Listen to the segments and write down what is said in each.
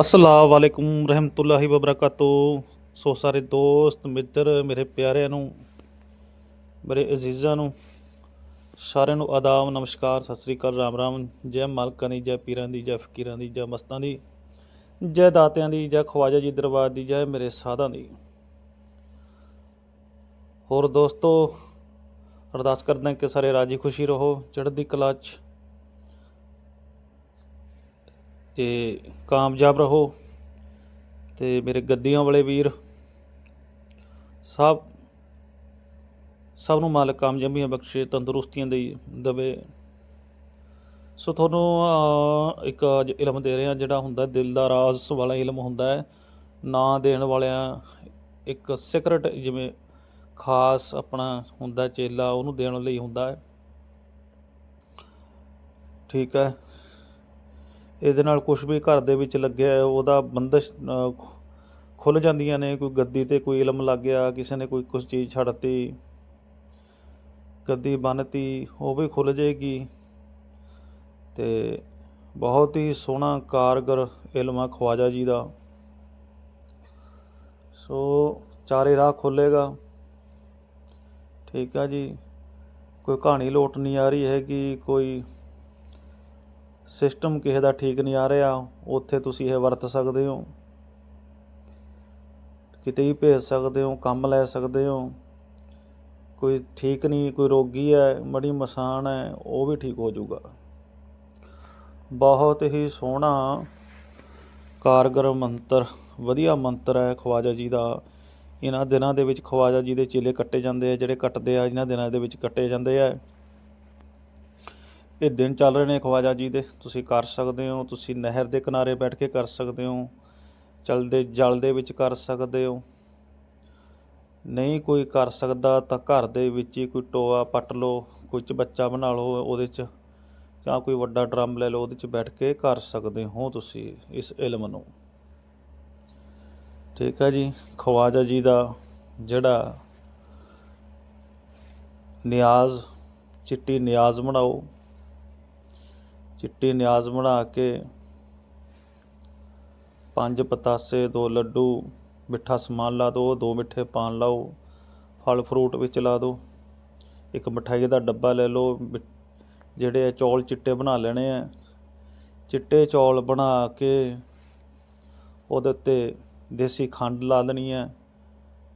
ਅਸਲਾਮ ਵਾਲੇਕੁਮ ਰਹਿਮਤੁல்லாਹਿ ਵਬਰਕਾਤੂ। ਸੋ ਸਾਰੇ ਦੋਸਤ, ਮਿੱਤਰ, ਮੇਰੇ ਪਿਆਰਿਆਂ ਨੂੰ, ਮੇਰੇ ਅਜ਼ੀਜ਼ਾਂ ਨੂੰ, ਸਾਰਿਆਂ ਨੂੰ ਆਦਾਬ, ਨਮਸਕਾਰ, ਸਤਿ ਸ੍ਰੀ ਅਕਾਲ, ਰਾਮ ਰਾਮ। ਜੈ ਮਾਲਕਾਂ ਦੀ, ਜੈ ਪੀਰਾਂ ਦੀ, ਜੈ ਫਕੀਰਾਂ ਦੀ, ਜੈ ਮਸਤਾਂ ਦੀ, ਜੈ ਦਾਤਿਆਂ ਦੀ, ਜੈ ਖਵਾਜਾ ਜੀ ਦਰਬਾਰ ਦੀ, ਜੈ ਮੇਰੇ ਸਾਧਾਂ ਦੀ। ਹੋਰ ਦੋਸਤੋ, ਅਰਦਾਸ ਕਰਦਾ ਕਿ ਸਾਰੇ ਰਾਜੀ ਖੁਸ਼ੀ ਰਹੋ, ਚੜ੍ਹਦੀ ਕਲਾ 'ਚ ਤੇ ਕਾਮਯਾਬ ਰਹੋ ਤੇ ਮੇਰੇ ਗੱਦੀਆਂ ਵਾਲੇ ਵੀਰ, ਸਭ ਸਭ ਨੂੰ ਮਾਲਕ ਕਾਮਯਾਬੀਆਂ ਬਖਸ਼ੇ, ਤੰਦਰੁਸਤੀਆਂ ਦੇ ਦਵੇ। ਸੋ ਤੁਹਾਨੂੰ ਇੱਕ ਇਲਮ ਦੇ ਰਹੇ ਹਾਂ, ਜਿਹੜਾ ਹੁੰਦਾ ਦਿਲ ਦਾ ਰਾਜ਼ ਵਾਲਾ ਇਲਮ ਹੁੰਦਾ ਹੈ। ਨਾਂ ਦੇਣ ਵਾਲਿਆਂ ਇੱਕ ਸਿਕਰਟ ਜਿਵੇਂ ਖਾਸ ਆਪਣਾ ਹੁੰਦਾ ਚੇਲਾ ਉਹਨੂੰ ਦੇਣ ਲਈ ਹੁੰਦਾ ਹੈ। ਠੀਕ ਹੈ। ਇਹਦੇ ਨਾਲ ਕੁਝ ਵੀ ਘਰ ਦੇ ਵਿੱਚ ਲੱਗਿਆ ਉਹਦਾ ਬੰਦਸ਼ ਖੁੱਲ ਜਾਂਦੀਆਂ ਨੇ, ਕੋਈ ਗੱਦੀ ਤੇ ਕੋਈ ਇਲਮ ਲੱਗ ਗਿਆ, ਕਿਸੇ ਨੇ ਕੋਈ ਕੁਝ ਚੀਜ਼ ਛੱਡਤੀ, ਗੱਦੀ ਬੰਨਤੀ, ਉਹ ਵੀ ਖੁੱਲ ਜਾਏਗੀ। ਤੇ ਬਹੁਤ ਹੀ ਸੋਹਣਾ ਕਾਰਗਰ ਇਲਮ ਆ ਖਵਾਜਾ ਜੀ ਦਾ। ਸੋ ਚਾਰੇ ਰਾਹ ਖੋਲੇਗਾ ਠੀਕ ਆ ਜੀ। ਕੋਈ ਕਹਾਣੀ ਲੋਟ ਨਹੀਂ ਆ ਰਹੀ ਹੈਗੀ, ਕੋਈ ਸਿਸਟਮ ਕਿਸੇ ਦਾ ਠੀਕ ਨਹੀਂ ਆ ਰਿਹਾ, ਉੱਥੇ ਤੁਸੀਂ ਇਹ ਵਰਤ ਸਕਦੇ ਹੋ। ਕਿਤੇ ਵੀ ਭੇਜ ਸਕਦੇ ਹੋ, ਕੰਮ ਲੈ ਸਕਦੇ ਹੋ। ਕੋਈ ਠੀਕ ਨਹੀਂ, ਕੋਈ ਰੋਗੀ ਹੈ, ਮੜੀ ਮਸਾਨ ਹੈ, ਉਹ ਵੀ ਠੀਕ ਹੋ ਜਾਊਗਾ। ਬਹੁਤ ਹੀ ਸੋਹਣਾ ਕਾਰਗਰ ਮੰਤਰ, ਵਧੀਆ ਮੰਤਰ ਹੈ ਖਵਾਜਾ ਜੀ ਦਾ। ਇਹਨਾਂ ਦਿਨਾਂ ਦੇ ਵਿੱਚ ਖਵਾਜਾ ਜੀ ਦੇ ਚੇਲੇ ਕੱਟੇ ਜਾਂਦੇ ਆ, ਜਿਹੜੇ ਕੱਟਦੇ ਆ, ਇਹਨਾਂ ਦਿਨਾਂ ਦੇ ਵਿੱਚ ਕੱਟੇ ਜਾਂਦੇ ਆ। ਇਹ ਦਿਨ ਚੱਲ ਰਹੇ ਨੇ ਖਵਾਜਾ ਜੀ ਦੇ। ਤੁਸੀਂ ਕਰ ਸਕਦੇ ਹੋ, ਤੁਸੀਂ ਨਹਿਰ ਦੇ ਕਿਨਾਰੇ ਬੈਠ ਕੇ ਕਰ ਸਕਦੇ ਹੋ, ਚਲਦੇ ਜਲ ਦੇ ਵਿੱਚ ਕਰ ਸਕਦੇ ਹੋ। ਨਹੀਂ ਕੋਈ ਕਰ ਸਕਦਾ ਤਾਂ ਘਰ ਦੇ ਵਿੱਚ ਹੀ ਕੋਈ ਟੋਆ ਪੱਟ ਲਓ, ਕੋਈ ਚ ਬੱਚਾ ਬਣਾ ਲਓ ਉਹਦੇ 'ਚ, ਜਾਂ ਕੋਈ ਵੱਡਾ ਡਰਮ ਲੈ ਲਓ, ਉਹਦੇ 'ਚ ਬੈਠ ਕੇ ਕਰ ਸਕਦੇ ਹੋ ਤੁਸੀਂ ਇਸ ਇਲਮ ਨੂੰ। ਠੀਕ ਹੈ ਜੀ ਖਵਾਜਾ ਜੀ ਦਾ ਜਿਹੜਾ ਨਿਆਜ਼, ਚਿੱਟੀ ਨਿਆਜ਼ ਬਣਾਓ। ਚਿੱਟੀ ਨਿਆਜ਼ ਬਣਾ ਕੇ, ਪੰਜ ਪਤਾਸੇ, ਦੋ ਲੱਡੂ, ਮਿੱਠਾ ਸਮਾਨ ਲਾ ਦਿਓ ਦੋ ਮਿੱਠੇ ਪਾਨ ਲਾਓ, ਫਲ ਫਰੂਟ ਵਿੱਚ ਲਾ ਦਿਓ ਇੱਕ ਮਠਾਈ ਦਾ ਡੱਬਾ ਲੈ ਲਓ ਮਿ- ਜਿਹੜੇ ਆ ਚੌਲ ਚਿੱਟੇ ਬਣਾ ਲੈਣੇ ਆ, ਚਿੱਟੇ ਚੌਲ ਬਣਾ ਕੇ ਉਹਦੇ ਉੱਤੇ ਦੇਸੀ ਖੰਡ ਲਾ ਦੇਣੀ ਹੈ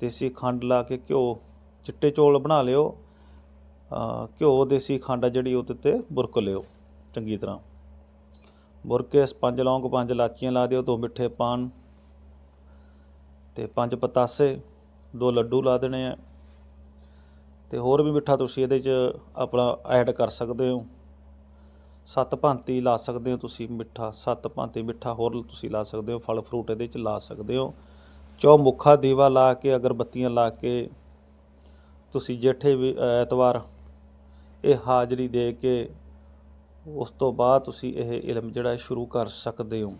ਦੇਸੀ ਖੰਡ ਲਾ ਕੇ ਘਿਓ, ਚਿੱਟੇ ਚੌਲ ਬਣਾ ਲਿਓ ਘਿਓ, ਦੇਸੀ ਖੰਡ ਆ ਜਿਹੜੀ ਉਹਦੇ ਤੇ ਬੁਰਕ ਲਿਓ। ਚੰਗੀ ਤਰ੍ਹਾਂ। ਬੁਰਕ ਕੇ ਪੰਜ ਲੌਂਗ, ਪੰਜ ਲਾਚੀਆਂ ਲਾ ਦਿਓ, ਦੋ ਮਿੱਠੇ ਪਾਨ ਤੇ ਪੰਜ ਪਤਾਸੇ, ਦੋ ਲੱਡੂ ਲਾ ਦੇਣੇ ਆ। ਤੇ ਹੋਰ ਵੀ ਮਿੱਠਾ ਤੁਸੀਂ ਇਹਦੇ 'ਚ ਆਪਣਾ ਐਡ ਕਰ ਸਕਦੇ ਹੋ। ਸੱਤ ਭਾਂਤੀ ਲਾ ਸਕਦੇ ਹੋ ਤੁਸੀਂ ਮਿੱਠਾ, ਸੱਤ ਭਾਂਤੀ ਮਿੱਠਾ ਹੋਰ ਤੁਸੀਂ ਲਾ ਸਕਦੇ ਹੋ, ਫਲ ਫਰੂਟ ਇਹਦੇ 'ਚ ਲਾ ਸਕਦੇ ਹੋ। ਚੌ ਮੁੱਖਾ ਦੀਵਾ ਲਾ ਕੇ, ਅਗਰਬੱਤੀਆਂ ਲਾ ਕੇ ਤੁਸੀਂ ਜੇਠੇ ਵੀ, ਐਤਵਾਰ ਇਹ ਹਾਜ਼ਰੀ ਦੇ ਕੇ ਉਸ ਤੋਂ ਬਾਅਦ ਤੁਸੀਂ ਇਹ ਇਲਮ ਜਿਹੜਾ ਸ਼ੁਰੂ ਕਰ ਸਕਦੇ ਹੋ।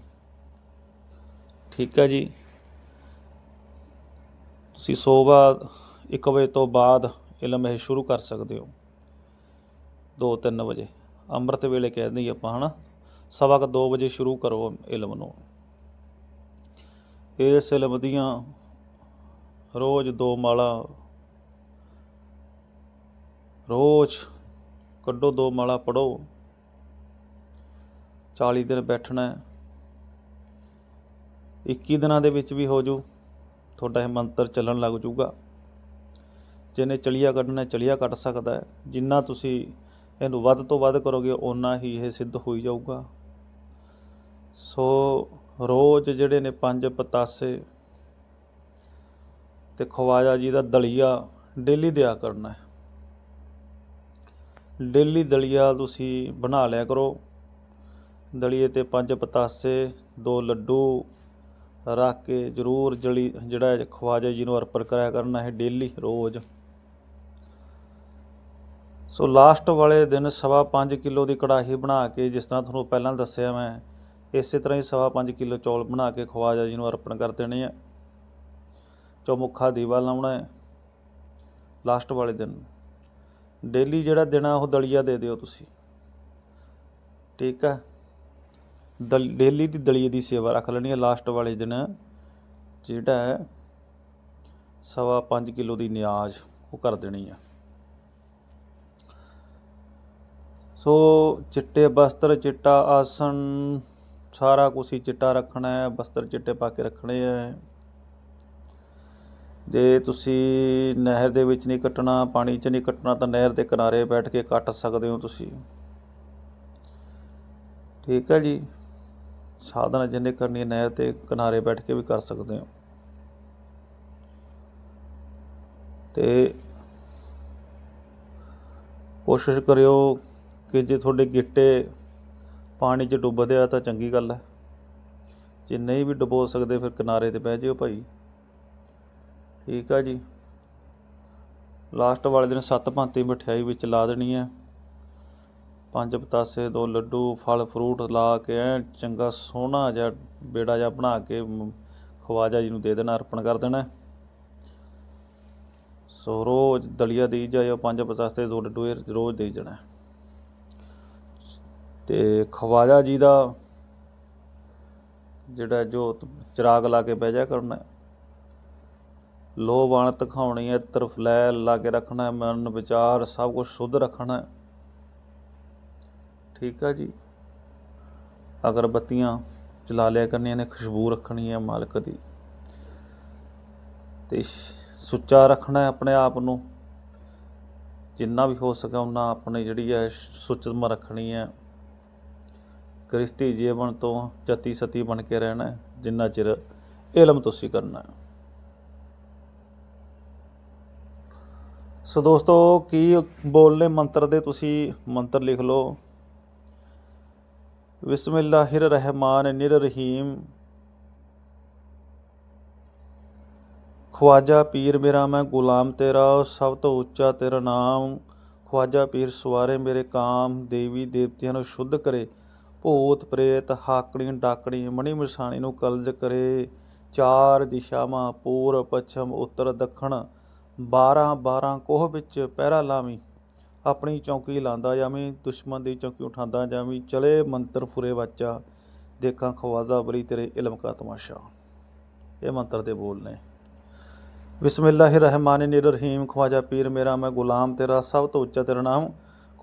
ਠੀਕ ਹੈ ਜੀ। ਤੁਸੀਂ ਸੋਭਾ 1 ਵਜੇ ਤੋਂ ਬਾਅਦ ਇਲਮ ਇਹ ਸ਼ੁਰੂ ਕਰ ਸਕਦੇ ਹੋ। 2-3 ਵਜੇ। ਅੰਮ੍ਰਿਤ ਵੇਲੇ ਕਹਿ ਦਈਏ ਆਪਾਂ, ਹਨਾ? ਸਵਾ ਕੁ 2 ਵਜੇ ਸ਼ੁਰੂ ਕਰੋ ਇਲਮ ਨੂੰ। ਇਸ ਇਲਮ ਦੀਆਂ ਰੋਜ਼ ਦੋ ਮਾਲਾ, ਰੋਜ਼ ਕੱਢੋ ਦੋ ਮਾਲਾ ਪੜੋ 40 ਦਿਨ ਬੈਠਣਾ ਹੈ। 21 ਦਿਨਾਂ ਦੇ ਵਿੱਚ ਵੀ ਹੋ ਜੂ। ਤੁਹਾਡਾ ਇਹ ਮੰਤਰ ਚੱਲਣ ਲੱਗ ਜੂਗਾ। ਜਿਹਨੇ ਚਲੀਆ ਕੱਢਣਾ ਚਲੀਆ ਕੱਢ ਸਕਦਾ ਹੈ। ਜਿੰਨਾ ਤੁਸੀਂ ਇਹਨੂੰ ਵੱਧ ਤੋਂ ਵੱਧ ਕਰੋਗੇ, ਓਨਾ ਹੀ ਇਹ ਸਿੱਧ ਹੋਈ ਜਾਊਗਾ। ਸੋ ਰੋਜ਼ ਜਿਹੜੇ ਨੇ ਪੰਜ ਪਤਾਸੇ ਤੇ ਖਵਾਜਾ ਜੀ ਦਾ ਦਲੀਆ ਡੇਲੀ ਦਿਆ ਕਰਨਾ ਹੈ। ਡੇਲੀ ਦਲੀਆ ਤੁਸੀਂ ਬਣਾ ਲਿਆ ਕਰੋ। ਦਲੀਏ ਤੇ ਪੰਜ ਪਤਾਸੇ, ਦੋ ਲੱਡੂ ਰੱਖ ਕੇ ਜ਼ਰੂਰ ਜਲੀ, ਜਿਹੜਾ ਖਵਾਜਾ ਜੀ ਨੂੰ ਅਰਪਣ ਕਰਾਇਆ ਕਰਨਾ ਹੈ ਡੇਲੀ ਰੋਜ਼। ਸੋ ਲਾਸਟ ਵਾਲੇ ਦਿਨ ਸਵਾ ਪੰਜ ਕਿਲੋ ਦੀ ਕੜਾਹੀ ਬਣਾ ਕੇ, ਜਿਸ ਤਰ੍ਹਾਂ ਤੁਹਾਨੂੰ ਪਹਿਲਾਂ ਦੱਸਿਆ ਮੈਂ, ਇਸੇ ਤਰ੍ਹਾਂ ਹੀ ਸਵਾ ਪੰਜ ਕਿਲੋ ਚੌਲ ਬਣਾ ਕੇ ਖਵਾਜਾ ਜੀ ਨੂੰ ਅਰਪਣ ਕਰ ਦੇਣੇ ਆ। ਚੌਮੁਖਾ ਦੀਵਾ ਲਾਉਣਾ ਹੈ। ਲਾਸਟ ਵਾਲੇ ਦਿਨ। ਡੇਲੀ ਜਿਹੜਾ ਦਿਨ ਆ ਉਹ ਦਲੀਆ ਦੇ ਦਿਓ ਤੁਸੀਂ। ਠੀਕ ਹੈ। ਡੇਲੀ ਦੀ ਦਲੀਏ ਦੀ ਸੇਵਾ ਰੱਖ ਲੈਣੀ ਹੈ। ਲਾਸਟ ਵਾਲੇ ਦਿਨ ਜਿਹੜਾ ਹੈ, ਸਵਾ 5 ਕਿਲੋ ਦੀ ਨਿਆਜ਼ ਉਹ ਕਰ ਦੇਣੀ ਹੈ। ਸੋ ਚਿੱਟੇ ਬਸਤਰ, ਚਿੱਟਾ ਆਸਣ, ਸਾਰਾ ਕੁਛ ਹੀ ਚਿੱਟਾ ਰੱਖਣਾ ਹੈ, ਬਸਤਰ ਚਿੱਟੇ ਪਾ ਕੇ ਰੱਖਣੇ ਹੈ। ਜੇ ਤੁਸੀਂ ਨਹਿਰ ਦੇ ਵਿੱਚ ਨਹੀਂ ਕੱਟਣਾ, ਪਾਣੀ 'ਚ ਨਹੀਂ ਕੱਟਣਾ, ਤਾਂ ਨਹਿਰ ਦੇ ਕਿਨਾਰੇ ਬੈਠ ਕੇ ਕੱਟ ਸਕਦੇ ਹੋ ਤੁਸੀਂ। ਠੀਕ ਹੈ ਜੀ। ਸਾਧਨਾ ਜਿੰਨੇ ਕਰਨੀ ਨਹਿਰ ਤੇ ਕਿਨਾਰੇ ਬੈਠ ਕੇ ਵੀ ਕਰ ਸਕਦੇ ਹੋ। ਤੇ ਕੋਸ਼ਿਸ਼ ਕਰਿਓ ਕਿ ਜੇ ਤੁਹਾਡੇ ਗਿੱਟੇ ਪਾਣੀ 'ਚ ਡੁੱਬਦੇ ਆ ਤਾਂ ਚੰਗੀ ਗੱਲ ਹੈ। ਜੇ ਨਹੀਂ ਵੀ ਡੁਬੋ ਸਕਦੇ, ਫਿਰ ਕਿਨਾਰੇ ਤੇ ਬਹਿ ਜਿਓ ਭਾਈ। ਠੀਕ ਆ ਜੀ। ਲਾਸਟ ਵਾਲੇ ਦਿਨ ਸੱਤ ਭਾਂਤੀ ਮਠਿਆਈ ਵਿੱਚ ਲਾ ਦੇਣੀ ਹੈ। ਪੰਜ ਪਤਾਸੇ, ਦੋ ਲੱਡੂ, ਫਲ, ਫਰੂਟ ਲਾ ਕੇ ਐ ਚੰਗਾ ਸੋਹਣਾ ਜਿਹਾ ਬੇੜਾ ਜਿਹਾ ਬਣਾ ਕੇ ਖਵਾਜਾ ਜੀ ਨੂੰ ਦੇ ਦੇਣਾ, ਅਰਪਣ ਕਰ ਦੇਣਾ ਸੋ ਰੋਜ਼ ਦਲੀਆ ਦੇਈ ਜਾਇਓ, ਪੰਜ ਪਤਾਸੇ, ਦੋ ਲੱਡੂ ਰੋਜ਼ ਦੇਈ ਜਾਣਾ ਹੈ। ਤੇ ਖਵਾਜਾ ਜੀ ਦਾ ਜਿਹੜਾ ਜੋਤ ਚਿਰਾਗ ਲਾ ਕੇ ਬਹਿ ਜਾ ਕਰਨਾ ਹੈ। ਤਖਾਉਣੀ ਹੈ, ਤਰਫ ਲੈ ਲਾ ਕੇ ਰੱਖਣਾ, ਮਨ ਵਿਚਾਰ ਸਭ ਕੁਝ ਸ਼ੁੱਧ ਰੱਖਣਾ ਠੀਕ ਆ ਜੀ। ਅਗਰਬੱਤੀਆਂ ਚਲਾ ਲਿਆ ਕਰਨੀਆਂ ਨੇ, ਖੁਸ਼ਬੂ ਰੱਖਣੀ ਹੈ ਮਾਲਕ ਦੀ। ਤੇ ਸੁੱਚਾ ਰੱਖਣਾ ਹੈ ਆਪਣੇ ਆਪ ਨੂੰ। ਜਿੰਨਾ ਵੀ ਹੋ ਸਕੇ ਉਹਨਾਂ ਆਪਣੀ ਜਿਹੜੀ ਹੈ ਸੁਚਮ ਰੱਖਣੀ ਹੈ। ਗ੍ਰਸਤੀ ਜੀਵਨ ਤੋਂ ਜਤੀ ਸਤੀ ਬਣ ਕੇ ਰਹਿਣਾ ਜਿੰਨਾ ਚਿਰ ਇਲਮ ਤੁਸੀਂ ਕਰਨਾ ਹੈ। ਸੋ ਦੋਸਤੋ, ਕੀ ਬੋਲਨੇ ਮੰਤਰ ਦੇ ਤੁਸੀਂ ਮੰਤਰ ਲਿਖ ਲਓ। ਬਿਸਮਿਲ੍ਲਾਹਿਰ ਰਹਿਮਾਨ ਨਿਰ ਰਹੀਮ। ਖਵਾਜਾ ਪੀਰ ਮੇਰਾ ਮੈਂ ਗੁਲਾਮ ਤੇਰਾ, ਸਭ ਤੋਂ ਉੱਚਾ ਤੇਰਾ ਨਾਮ। ਖਵਾਜਾ ਪੀਰ ਸਵਾਰੇ ਮੇਰੇ ਕਾਮ, ਦੇਵੀ ਦੇਵਤਿਆਂ ਨੂੰ ਸ਼ੁੱਧ ਕਰੇ। ਭੂਤ ਪ੍ਰੇਤ ਹਾਕਣੀ ਡਾਕਣੀ ਮਣੀ ਮਸਾਣੀ ਨੂੰ ਕਲਜ ਕਰੇ। ਚਾਰ ਦਿਸ਼ਾਵਾਂ, ਪੂਰਬ, ਪੱਛਮ, ਉੱਤਰ, ਦੱਖਣ। 12 12 ਕੋਹ ਵਿੱਚ ਪਹਿਰਾ ਲਾਵੀਂ। ਆਪਣੀ ਚੌਂਕੀ ਲਾਂਦਾ ਜਾਵੀਂ, ਦੁਸ਼ਮਣ ਦੀ ਚੌਂਕੀ ਉਠਾਉਂਦਾ ਜਾਵੀਂ, ਚਲੇ ਮੰਤਰ ਫੁਰੇ ਵਾਚਾ, ਦੇਖਾਂ ਖਵਾਜ਼ਾ ਬਰੀ ਤੇਰੇ ਇਲਮ ਕਾ ਤਮਾਸ਼ਾ। ਇਹ ਮੰਤਰ ਦੇ ਬੋਲ ਨੇ। ਬਿਸਮਿਲ੍ਲਾਹਿਰ ਰਹਿਮਾਨਿਰ ਰਹੀਮ, ਖਵਾਜਾ ਪੀਰ ਮੇਰਾ, ਮੈਂ ਗੁਲਾਮ ਤੇਰਾ, ਸਭ ਤੋਂ ਉੱਚਾ ਤੇਰਾ ਨਾਮ।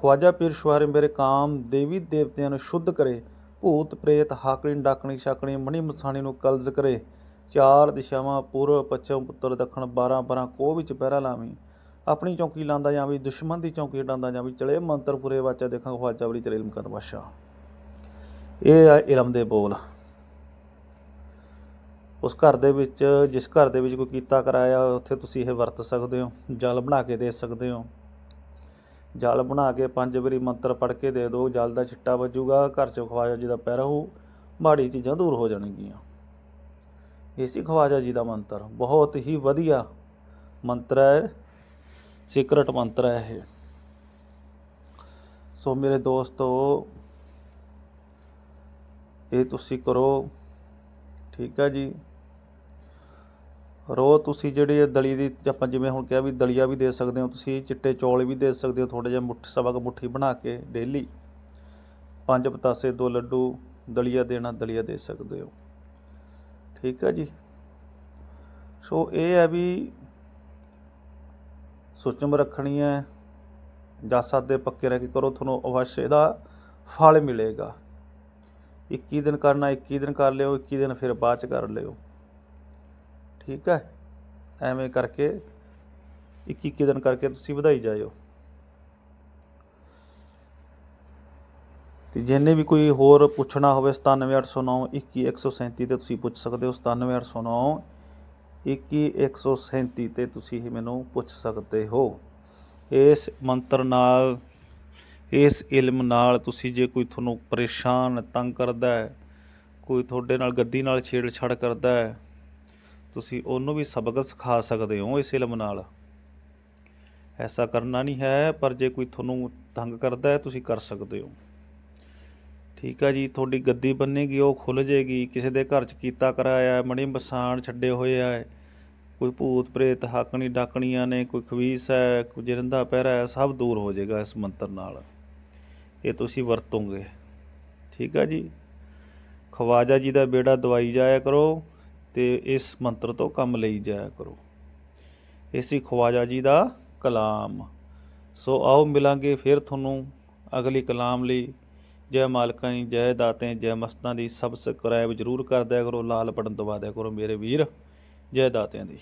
ਖਵਾਜਾ ਪੀਰ ਸ਼ੁਹਾਰੇ ਮੇਰੇ ਕਾਮ, ਦੇਵੀ ਦੇਵਤਿਆਂ ਨੂੰ ਸ਼ੁੱਧ ਕਰੇ। ਭੂਤ ਪ੍ਰੇਤ ਹਾਕਣੀ ਡਾਕਣੀ, ਛਾਕਣੀ, ਮਣੀ ਮਸਾਣੀ ਨੂੰ ਕਲਜ਼ ਕਰੇ। ਚਾਰ ਦਿਸ਼ਾਵਾਂ, ਪੂਰਬ, ਪੱਛਮ, ਉੱਤਰ, ਦੱਖਣ 12 12 ਕੋਹ ਵਿੱਚ ਪਹਿਰਾ ਲਾਵੀਂ। ਆਪਣੀ ਚੌਕੀ ਲਾਂਦਾ ਵੀ ਦੁਸ਼ਮਣ ਦੀ ਚੌਕੀ ਡਾਂਦਾ ਵੀ ਚਲੇ ਮੰਤਰ ਫੁਰੇ ਵਾਚਾ ਦੇਖਾਂ, ਖਵਾਜਾ ਬਲੀ ਤੇਰੇ ਇਲਮ ਕਾ ਤਮਾਸ਼ਾ ਇਹ ਆ ਇਲਮ ਦੇ ਬੋਲ। ਉਸ ਘਰ ਦੇ ਵਿੱਚ, ਜਿਸ ਘਰ ਦੇ ਵਿੱਚ ਕੋਈ ਕੀਤਾ ਕਰਾਇਆ, ਉੱਥੇ ਤੁਸੀਂ ਇਹ ਵਰਤ ਸਕਦੇ ਹੋ, ਜਲ ਬਣਾ ਕੇ ਦੇ ਸਕਦੇ ਹੋ। ਜਲ ਬਣਾ ਕੇ ਪੰਜ ਵਾਰੀ ਮੰਤਰ ਪੜ੍ਹ ਕੇ ਦੇ ਦਿਓ, ਜਲ ਦਾ ਛਿੱਟਾ ਵੱਜੂਗਾ, ਘਰ 'ਚ ਖਵਾਜਾ ਜੀ ਦਾ ਪੈਰਾ ਹੋਊ ਮਾੜੀ ਚੀਜ਼ਾਂ ਦੂਰ ਹੋ ਜਾਣਗੀਆਂ। ਇਹ ਸੀ ਖਵਾਜਾ ਜੀ ਦਾ ਮੰਤਰ। ਬਹੁਤ ਹੀ ਵਧੀਆ ਮੰਤਰ ਹੈ। ਸੀਕਰਟ ਮੰਤਰ ਹੈ ਇਹ। ਸੋ ਮੇਰੇ ਦੋਸਤੋ, ਇਹ ਤੁਸੀਂ ਕਰੋ। ਠੀਕ ਆ ਜੀ? ਰੋ ਤੁਸੀਂ ਜਿਹੜੀ ਇਹ ਦਲੀ ਦੀ, ਆਪਾਂ ਜਿਵੇਂ ਹੁਣ ਕਿਹਾ ਵੀ ਦਲੀਆ ਵੀ ਦੇ ਸਕਦੇ ਹੋ, ਤੁਸੀਂ ਚਿੱਟੇ ਚੌਲ ਵੀ ਦੇ ਸਕਦੇ ਹੋ ਥੋੜੇ ਜਿਹਾ ਮੁੱਠ ਸਵਾ ਕੁ ਮੁੱਠੀ ਬਣਾ ਕੇ ਡੇਲੀ ਪੰਜ ਪਤਾਸੇ, ਦੋ ਲੱਡੂ, ਦਲੀਆ ਦੇਣਾ, ਦਲੀਆ ਦੇ ਸਕਦੇ ਹੋ। ਠੀਕ ਆ ਜੀ? ਸੋ ਇਹ ਹੈ ਵੀ ਸੁਚਮ ਰੱਖਣੀ ਹੈ, ਜਸ ਦੇ ਪੱਕੇ ਰਹਿ ਕੇ ਕਰੋ, ਤੁਹਾਨੂੰ ਅਵਸ਼ ਇਹਦਾ ਫਲ ਮਿਲੇਗਾ। 21 ਦਿਨ ਕਰਨਾ 21 ਦਿਨ ਕਰ ਲਿਓ 21 ਦਿਨ ਫਿਰ ਬਾਅਦ ਚ ਕਰ ਲਿਓ। ਠੀਕ ਹੈ? ਐਵੇਂ ਕਰਕੇ 21 21 ਦਿਨ ਕਰਕੇ ਤੁਸੀਂ ਵਧਾਈ ਜਾਇਓ। ਤੇ ਜਿਹਨੇ ਵੀ ਕੋਈ ਹੋਰ ਪੁੱਛਣਾ ਹੋਵੇ 97809 21137 ਤੇ ਤੁਸੀਂ ਪੁੱਛ ਸਕਦੇ ਹੋ 97809 21137 ਤੇ ਤੁਸੀਂ ਹੀ ਮੈਨੂੰ ਪੁੱਛ ਸਕਦੇ ਹੋ। ਇਸ ਮੰਤਰ ਨਾਲ, ਇਸ ਇਲਮ ਨਾਲ ਤੁਸੀਂ ਜੇ ਕੋਈ ਤੁਹਾਨੂੰ ਪਰੇਸ਼ਾਨ, ਤੰਗ ਕਰਦਾ ਹੈ, ਕੋਈ ਤੁਹਾਡੇ ਨਾਲ ਗੱਦੀ ਨਾਲ ਛੇੜਛਾੜ ਕਰਦਾ ਹੈ, ਤੁਸੀਂ ਉਹਨੂੰ ਵੀ ਸਬਕ ਸਿਖਾ ਸਕਦੇ ਹੋ ਇਸ ਇਲਮ ਨਾਲ। ਐਸਾ ਕਰਨਾ ਨਹੀਂ ਹੈ, ਪਰ ਜੇ ਕੋਈ ਤੁਹਾਨੂੰ ਤੰਗ ਕਰਦਾ ਹੈ, ਤੁਸੀਂ ਕਰ ਸਕਦੇ ਹੋ। ਠੀਕ ਆ ਜੀ, ਤੁਹਾਡੀ ਗੱਦੀ ਬੰਨੇਗੀ ਉਹ ਖੁੱਲ ਜੇਗੀ ਕਿਸੇ ਦੇ ਘਰ ਚ ਕੀਤਾ ਕਰਾਇਆ, ਮਣੀ ਮਸਾਣ ਛੱਡੇ ਹੋਏ ਆ। ਕੋਈ ਭੂਤ ਪ੍ਰੇਤ ਹਾਕਣੀ ਡਾਕਣੀਆਂ ਨੇ, ਕੋਈ ਖਵੀਸ ਹੈ, ਕੋਈ ਜਿਰੰਦਾ ਪਹਿਰਾ ਹੈ, ਸਭ ਦੂਰ ਹੋ ਜਾਏਗਾ ਇਸ ਮੰਤਰ ਨਾਲ। ਇਹ ਤੁਸੀਂ ਵਰਤੋਂਗੇ। ਠੀਕ ਆ ਜੀ? ਖਵਾਜਾ ਜੀ ਦਾ ਬੇੜਾ ਦਵਾਈ ਜਾਇਆ ਕਰੋ ਤੇ ਇਸ ਮੰਤਰ ਤੋਂ ਕੰਮ ਲਈ ਜਾਇਆ ਕਰੋ। ਇਹ ਸੀ ਖਵਾਜਾ ਜੀ ਦਾ ਕਲਾਮ। ਸੋ ਆਓ ਮਿਲਾਂਗੇ ਫਿਰ ਤੁਹਾਨੂੰ ਅਗਲੀ ਕਲਾਮ ਲਈ। ਜੈ ਮਾਲਕਾਂ ਦੀ ਜੈ ਦਾਤੇ ਜੈ ਮਸਤਾਂ ਦੀ ਸਬਸਕ੍ਰਾਈਬ ਜਰੂਰ ਕਰ ਦਿਆ ਕਰੋ, ਲਾਲ ਬਟਨ ਦਬਾ ਦਿਆ ਕਰੋ ਮੇਰੇ ਵੀਰ, ਜੈ ਦਾਤਿਆਂ ਦੀ।